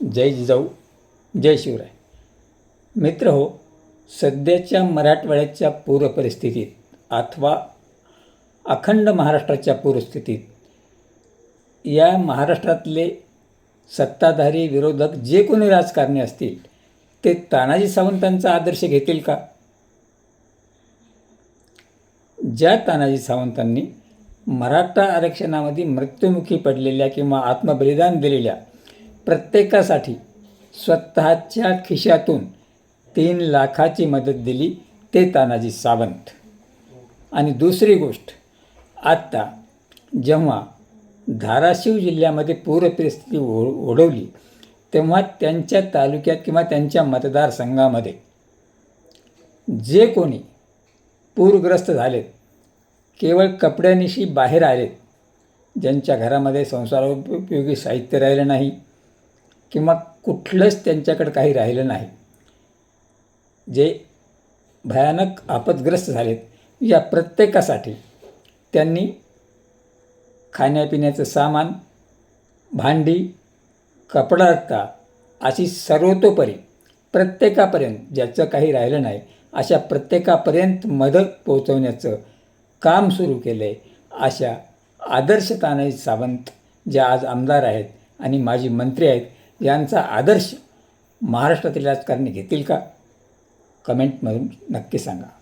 जय जिजाऊ जय शिवराय. मित्र हो सध्याच्या मराठवाड्याच्या पूरपरिस्थितीत अथवा अखंड महाराष्ट्राच्या पूरस्थितीत या महाराष्ट्रातले सत्ताधारी विरोधक जे कोणी राजकारणी असतील ते तानाजी सावंतांचा आदर्श घेतील का? ज्या तानाजी सावंतांनी मराठा आरक्षणामध्ये मृत्युमुखी पडलेल्या किंवा आत्मबलिदान दिलेल्या प्रत्येकासाठी स्वतःच्या खिशातून तीन लाखाची मदत दिली ते तानाजी सावंत. आणि दुसरी गोष्ट आत्ता जेव्हा धाराशिव जिल्ह्यामध्ये पूरपरिस्थिती ओ ओढवली तेव्हा त्यांच्या तालुक्यात किंवा त्यांच्या मतदारसंघामध्ये जे कोणी पूरग्रस्त झालेत केवळ कपड्यानिशी बाहेर आलेत ज्यांच्या घरामध्ये संसारोपयोगी साहित्य राहिलं नाही किंवा कुठलंच त्यांच्याकडं काही राहिलं नाही. जे भयानक आपदग्रस्त झालेत या प्रत्येकासाठी त्यांनी खाण्यापिण्याचं सामान भांडी कपडा अशी सर्वतोपरी प्रत्येकापर्यंत ज्याचं काही राहिलं नाही अशा प्रत्येकापर्यंत मदत पोहोचवण्याचं काम सुरू केलं आहे अशा आदर्श तानाजी सावंत ज्या आज आमदार आहेत आणि माजी मंत्री आहेत यांचा आदर्श महाराष्ट्रातील राजकारणी घेतील का? कमेंटमधून नक्की सांगा.